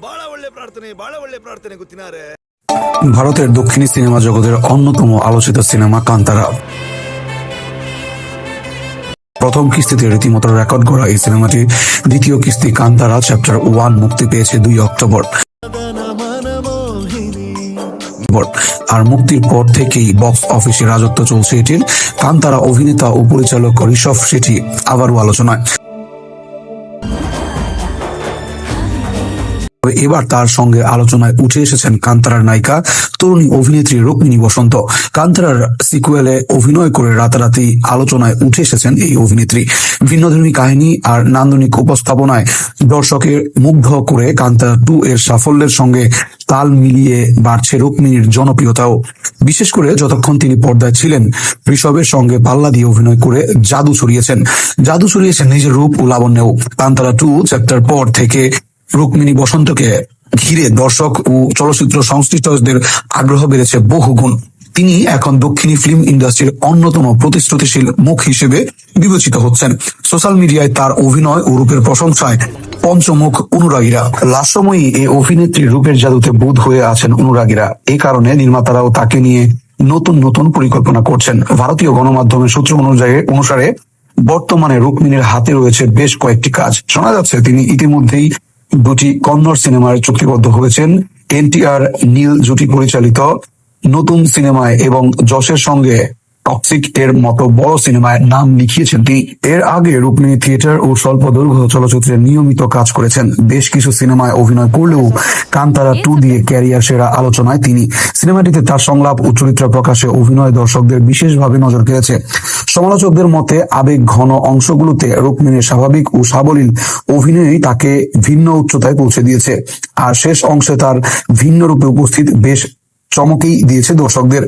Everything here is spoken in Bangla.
ಬಹಳ ಒಳ್ಳೆ ಪ್ರಾರ್ಥನೆ ಬಹಳ ಒಳ್ಳೆ ಪ್ರಾರ್ಥನೆ ಗೊತ್ತಿನಾರೆ ভারতের দক্ষিণী সিনেমা জগতের অন্যতম আলোচিত সিনেমা কান্তারা প্রথম কিস্তিতে রীতিমতো রেকর্ড করা এই সিনেমাটি দ্বিতীয় কিস্তি কান্তারা চ্যাপ্টার ওয়ান মুক্তি পেয়েছে দুই অক্টোবর আর মুক্তির পর থেকেই বক্স অফিসে রাজত্ব চলছে এটির কান্তারা অভিনেতা ও পরিচালক ঋষভ শেঠি আবারও আলোচনায় তবে এবার তার সঙ্গে আলোচনায় উঠে এসেছেন কান্তারার নায়িকা তরুণী অভিনেত্রী রুক্মিণী বসন্ত। কান্তারার সিকুয়েলে অভিনয় করে রাতারাতি আলোচনায় উঠে এসেছেন এই অভিনেত্রী। ভিন্নধর্মী কাহিনী আর নান্দনিক উপস্থাপনায় দর্শকের মুগ্ধ করে কান্তারা টু এর সাফল্যের সঙ্গে তাল মিলিয়ে বাড়ছে রুক্মিণীর জনপ্রিয়তাও। বিশেষ করে যতক্ষণ তিনি পর্দায় ছিলেন, ঋষভের সঙ্গে পাল্লা দিয়ে অভিনয় করে জাদু ছড়িয়েছেন। জাদু ছড়িয়েছেন নিজের রূপ ও লাবণ্যেও। কান্তারা টু চ্যাপ্টার পর থেকে রুক্মিণী বসন্তকে ঘিরে দর্শক ও চলচ্চিত্র সংশ্লিষ্টদের আগ্রহ বেড়েছে বহুগুণ। তিনি এখন দক্ষিণী ফিল্ম ইন্ডাস্ট্রির অন্যতম প্রতিশ্রুতিশীল মুখ হিসেবে বিবেচিত হচ্ছেন। সোশ্যাল মিডিয়ায় তার অভিনয় ও রূপের প্রশংসায় পঞ্চমুখ অনুরাগীরা। লাস্যময়ী এই অভিনেত্রীর রূপের জাদুতে বোধ হয়ে আছেন অনুরাগীরা। এই কারণে নির্মাতারাও তাকে নিয়ে নতুন নতুন পরিকল্পনা করছেন। ভারতীয় গণমাধ্যমের সূত্র অনুযায়ী অনুসারে বর্তমানে রুক্মিণীর হাতে রয়েছে বেশ কয়েকটি কাজ। শোনা যাচ্ছে তিনি ইতিমধ্যেই দুটি কন্নড় সিনেমায় চুক্তিবদ্ধ হয়েছেন এনটিআর নীল জুটি পরিচালিত নতুন সিনেমায় এবং যশের সঙ্গে টক্সিক এর মতো বড় সিনেমায় নাম লিখিয়েছেন তিনি। এর আগে রুক্মিণী থিয়েটার ও স্বল্প দৈর্ঘ্য চলচ্চিত্রে নিয়মিত কাজ করেছেন। বেশ কিছু সিনেমায় অভিনয় করলেও কান্তারা টু দিয়ে ক্যারিয়ার সেরা আলোচনায় তিনি। সিনেমাটিতে তার সংলাপ ও চরিত্র প্রকাশে অভিনয় দর্শকদের বিশেষভাবে নজর কেড়েছে। সমালোচকদের মতে, আবেগ ঘন অংশগুলোতে রুক্মিণীর স্বাভাবিক ও সাবলীল অভিনয়ই তাকে ভিন্ন উচ্চতায় পৌঁছে দিয়েছে। আর শেষ অংশে তার ভিন্ন রূপে উপস্থিত বেশ চমকেই দিয়েছে দর্শকদের।